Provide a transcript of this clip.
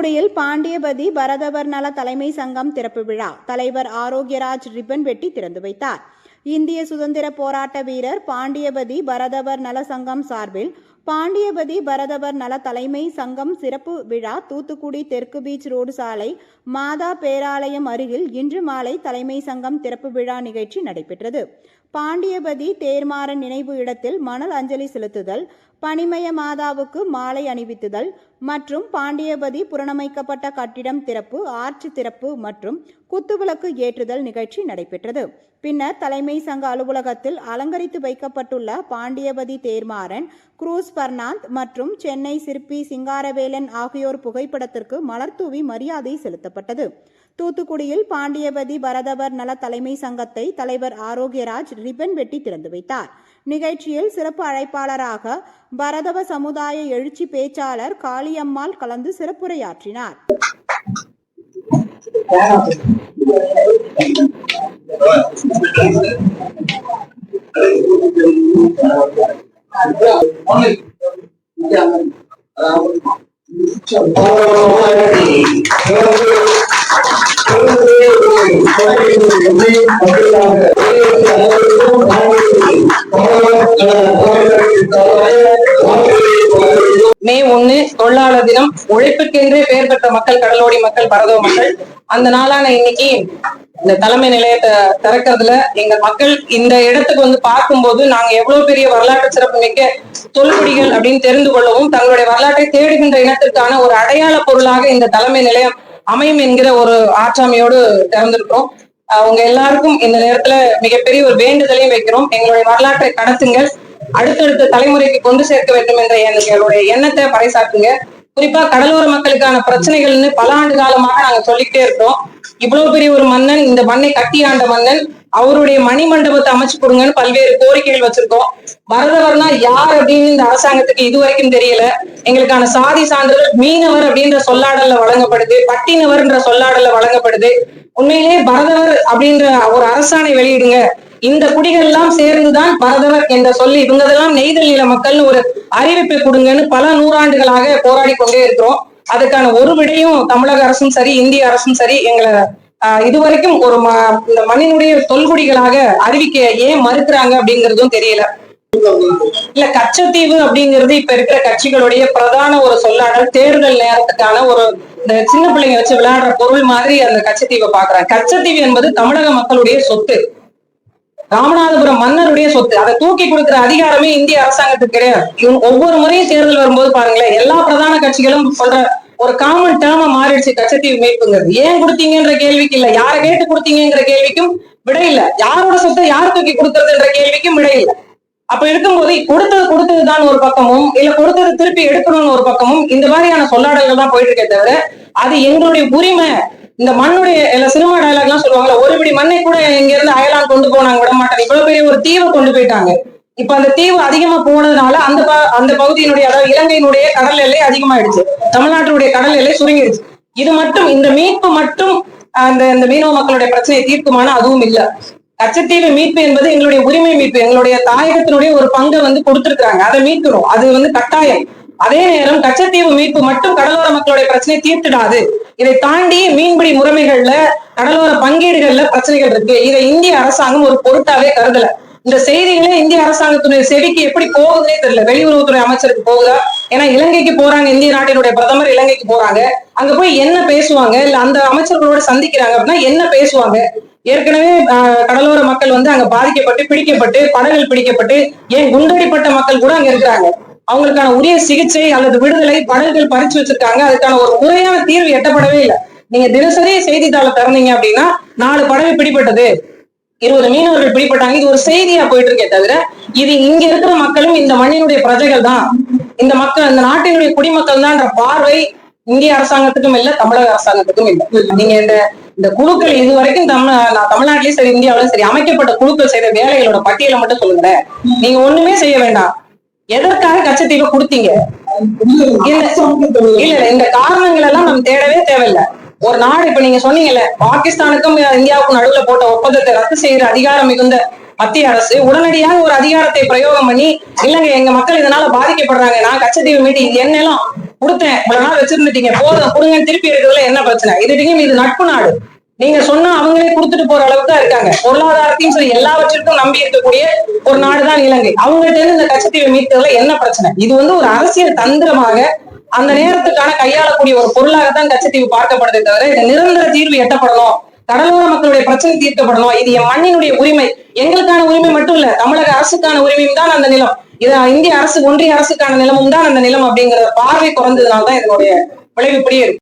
பாண்டியபதி பரதவர் நல தலைமை சங்கம் திறப்பு விழா. தலைவர் ஆரோக்கியராஜ் ரிப்பன் வெட்டி திறந்து வைத்தார். இந்திய சுதந்திர போராட்ட வீரர் பாண்டியபதி பரதவர் நல சங்கம் சார்பில் பாண்டியபதி பரதவர் நல தலைமை சங்கம் சிறப்பு விழா தூத்துக்குடி தெற்கு பீச் ரோடு சாலை மாதா பேராலயம் அருகில் இன்று மாலை தலைமை சங்கம் திறப்பு விழா நிகழ்ச்சி நடைபெற்றது. பாண்டியபதி தேர்மாறன் நினைவு இடத்தில் மணல் அஞ்சலி செலுத்துதல் பனிமய மாதாவுக்கு மாலை அணிவித்துதல் மற்றும் பாண்டியபதி புறணமைக்கப்பட்ட கட்டிடம் திறப்பு ஆர்ச் திறப்பு மற்றும் குத்துவிளக்கு ஏற்றுதல் நிகழ்ச்சி நடைபெற்றது. பின்னர் தலைமை சங்க அலுவலகத்தில் அலங்கரித்து வைக்கப்பட்டுள்ள பாண்டியபதி தேர்மாறன் குரூஸ் பர்னாந்த் மற்றும் சென்னை சிற்பி சிங்காரவேலன் ஆகியோர் புகைப்படத்திற்கு மலர்தூவி மரியாதை செலுத்தப்பட்டது. தூத்துக்குடியில் பாண்டியபதி பரதவர் நல தலைமை சங்கத்தை தலைவர் ஆரோக்கியராஜ் ரிப்பன் வெட்டி திறந்து வைத்தார். நிகழ்ச்சியில் சிறப்பு அழைப்பாளராக பரதவ சமுதாய எழுச்சி பேச்சாளர் காளியம்மாள் கலந்து சிறப்புரையாற்றினார். மே ஒண்ணு தொழிலாளர் தினம். உழைப்புக்கென்றே பெயர் பெற்ற மக்கள் கடலோடி மக்கள் பரதவ மக்கள். அந்த நாளான இன்னைக்கு இந்த தலைமை நிலையத்தை திறக்கிறதுல எங்க மக்கள் இந்த இடத்துக்கு வந்து பார்க்கும்போது நாங்க எவ்வளவு பெரிய வரலாற்று சிறப்பு மிக்க தொல்குடிகள் அப்படின்னு தெரிந்து கொள்ளவும் தங்களுடைய வரலாற்றை தேடுகின்ற இனத்திற்கான ஒரு அடையாள பொருளாக இந்த தலைமை நிலையம் அமையும் என்கிற ஒரு ஆற்றாமையோடு திறந்திருக்கிறோம். உங்க எல்லாருக்கும் இந்த நேரத்துல மிகப்பெரிய ஒரு வேண்டுதலையும் வைக்கிறோம். எங்களுடைய வரலாற்றை கடத்துங்கள். அடுத்தடுத்த தலைமுறைக்கு கொண்டு சேர்க்க வேண்டும் என்ற எங்களுடைய எண்ணத்தை பறைசாற்றுங்க. குறிப்பா கடலோர மக்களுக்கான பிரச்சனைகள்னு பல ஆண்டு காலமாக நாங்க சொல்லிக்கிட்டே இருக்கோம் இவ்வளவு பெரிய ஒரு மன்னன் இந்த மண்ணை கட்டி ஆண்ட மன்னன் அவருடைய மணிமண்டபத்தை அமைச்சு கொடுங்கன்னு பல்வேறு கோரிக்கைகள் வச்சிருக்கோம். பரதவர்னா யார் அப்படின்னு இந்த அரசாங்கத்துக்கு இது வரைக்கும் தெரியல. எங்களுக்கான சாதி சான்றிதழ் மீனவர் அப்படின்ற சொல்லாடல்ல வழங்கப்படுது பட்டினவர்ன்ற சொல்லாடல்ல வழங்கப்படுது. உண்மையிலேயே பரதவர் அப்படின்ற ஒரு அரசாணை வெளியிடுங்க. இந்த குடிகள் எல்லாம் சேர்ந்துதான் பரதவர் என்ற சொல்லி இவங்கதெல்லாம் நெய்தல் நில மக்கள்னு ஒரு அறிவிப்பை கொடுங்கன்னு பல நூறாண்டுகளாக போராடி கொண்டே இருக்கிறோம். அதுக்கான ஒரு விடையும் தமிழக அரசும் சரி இந்திய அரசும் சரி எங்களை இதுவரைக்கும் ஒரு ம- இந்த மண்ணினுடைய தொல்குடிகளாக அறிவிக்க ஏன் மறுக்கிறாங்க அப்படிங்கறதும் தெரியல. இல்ல கச்சத்தீவு அப்படிங்கிறது இப்ப இருக்கிற கட்சிகளுடைய பிரதான ஒரு சொல்லாடல் தேர்தல் நேரத்துக்கான ஒரு இந்த சின்ன பிள்ளைங்க வச்சு விளையாடுற பொருள் மாதிரி அந்த கச்சத்தீவை பாக்குறாங்க. கச்சத்தீவு என்பது தமிழக மக்களுடைய சொத்து. ராமநாதபுரம் மன்னருடைய சொத்து. அதை தூக்கி கொடுக்கிற அதிகாரமே இந்திய அரசாங்கத்துக்கு கிடையாது. ஒவ்வொரு முறையும் தேர்தல் வரும்போது பாருங்களேன் எல்லா பிரதான கட்சிகளும் சொல்ற ஒரு காமன் டேர்மா மாறிடுச்சு கச்சத்தீவு மீட்புங்கிறது. ஏன் கொடுத்தீங்கன்ற கேள்விக்கு இல்ல. யாரை கேட்டு கொடுத்தீங்கிற கேள்விக்கும் விடை இல்ல. யாரோட சொத்தை யார் தூக்கி கொடுக்கறதுன்ற கேள்விக்கும் விடை இல்ல. அப்ப இருக்கும்போது கொடுத்தது கொடுத்ததுதான் ஒரு பக்கமும் இல்ல கொடுத்தது திருப்பி எடுக்கணும்னு ஒரு பக்கமும் இந்த மாதிரியான சொல்லாடல்கள் தான் போயிட்டு இருக்கே தவிர அது எங்களுடைய உரிமை. இந்த மண்ணுடைய இல்ல சினிமா டயலாக் எல்லாம் சொல்லுவாங்கல்ல ஒரு பிடி மண்ணை கூட இங்க இருந்து அயலான் கொண்டு போனாங்க விட மாட்டாங்க இவ்வளவு பெரிய ஒரு தீவை கொண்டு போயிட்டாங்க. இப்ப அந்த தீவு அதிகமா போனதுனால அந்த ப- அந்த பகுதியினுடைய அதாவது இலங்கையினுடைய கடல் எல்லை அதிகமாயிடுச்சு. தமிழ்நாட்டினுடைய கடல் எல்லை சுருங்கிடுச்சு. இது மட்டும் இந்த மீட்பு மட்டும் அந்த இந்த மீனவ மக்களுடைய பிரச்சனையை தீர்க்குமான அதுவும் இல்ல. கச்சத்தீவு மீட்பு என்பது எங்களுடைய உரிமை மீட்பு எங்களுடைய தாயகத்தினுடைய ஒரு பங்கை வந்து கொடுத்துருக்காங்க அதை மீட்கிறோம். அது வந்து கட்டாயம். அதே நேரம் கச்சத்தீவு மீட்பு மட்டும் கடலோர மக்களுடைய பிரச்சனையை தீர்த்துடாது. இதை தாண்டி மீன்பிடி முறைமைகள்ல கடலோர பங்கீடுகள்ல பிரச்சனைகள் இருக்கு. இதை இந்திய அரசாங்கம் ஒரு பொருட்டாவே கருதல. இந்த செய்திகளே இந்திய அரசாங்கத்துடைய செவிக்கு எப்படி போகுதுன்னே தெரியல. வெளியுறவுத்துறை அமைச்சருக்கு போகுதா? ஏன்னா இலங்கைக்கு போறாங்க இந்திய நாட்டினுடைய பிரதமர் இலங்கைக்கு போறாங்க. அங்க போய் என்ன பேசுவாங்க? இல்ல அந்த அமைச்சர்களோட சந்திக்கிறாங்க அப்படின்னா என்ன பேசுவாங்க? ஏற்கனவே ஆஹ், கடலோர மக்கள் வந்து அங்க பாதிக்கப்பட்டு பிடிக்கப்பட்டு படகுகள் பிடிக்கப்பட்டு ஏன் குண்டடிப்பட்ட மக்கள் கூட அங்க இருக்கிறாங்க. அவங்களுக்கான உரிய சிகிச்சை அல்லது விடுதலை படகுகள் பறிச்சு வச்சிருக்காங்க. அதுக்கான ஒரு முறையான தீர்வு எட்டப்படவே இல்லை. நீங்க தினசரி செய்தித்தாளை திறந்தீங்க அப்படின்னா நாலு படகு பிடிப்பட்டது இருபது மீனவர்கள் பிடிப்பட்டாங்க இது ஒரு செய்தியா போயிட்டு இருக்கே தவிர இது இங்க இருக்கிற மக்களும் இந்த மண்ணினுடைய பிரஜைகள் தான். இந்த மக்கள் இந்த நாட்டினுடைய குடிமக்கள் தான்ன்ற பார்வை இந்திய அரசாங்கத்துக்கும் இல்ல தமிழக அரசாங்கத்துக்கும் இல்ல. நீங்க இந்த இந்த குழுக்கள் இது வரைக்கும் தமிழ் நான் தமிழ்நாட்டிலயும் சரி இந்தியாவிலும் சரி அமைக்கப்பட்ட குழுக்கள் செய்த வேலைகளோட பட்டியலை மட்டும் சொல்லுங்களேன். நீங்க ஒண்ணுமே செய்ய வேண்டாம். எதற்காக கச்சத்தீவை கொடுத்தீங்க? இல்ல இந்த காரணங்கள் எல்லாம் நம்ம தேடவே தேவையில்ல. ஒரு நாடு இப்ப நீங்க சொன்னீங்கல்ல பாகிஸ்தானுக்கும் இந்தியாவுக்கும் நடுவுல போட்ட ஒப்பந்தத்தை ரத்து செய்யற அதிகாரம் மிகுந்த மத்திய அரசு உடனடியாக ஒரு அதிகாரத்தை பிரயோகம் பண்ணி இல்லைங்க எங்க மக்கள் இதனால பாதிக்கப்படுறாங்க. நான் கச்சத்தீவு மீட்டி இது என்ன எல்லாம் கொடுத்தேன் இவ்வளவு நாள் வச்சிருந்துட்டீங்க போதும் கொடுங்கன்னு திருப்பி இருக்கிறதுல என்ன பிரச்சனை? இதுட்டிங்க இது நட்பு நாடு. நீங்க சொன்னா அவங்களே கொடுத்துட்டு போற அளவுக்கு தான் இருக்காங்க. பொருளாதாரத்தையும் சரி எல்லாவற்றிற்கும் நம்பி இருக்கக்கூடிய ஒரு நாடுதான் இலங்கை. அவங்கள்ட்ட இருந்து இந்த கச்சத்தீவை மீட்டதுல என்ன பிரச்சனை? இது வந்து ஒரு அரசியல் தந்திரமாக அந்த நேரத்துக்கான கையாளக்கூடிய ஒரு பொருளாகத்தான் கச்சத்தீவு பார்க்கப்படுதே தவிர இது நிரந்தர தீர்வு எட்டப்படணும். கடலோர மக்களுடைய பிரச்சனை தீர்க்கப்படணும். இது என் மண்ணினுடைய உரிமை. எங்களுக்கான உரிமை மட்டும் இல்ல தமிழக அரசுக்கான உரிமையும் தான் அந்த நிலம். இது இந்திய அரசு ஒன்றிய அரசுக்கான நிலமும் தான் அந்த நிலம் அப்படிங்கிற பார்வை குறைந்ததுனால தான் இதனுடைய விளைவு இப்படியே இருக்கு.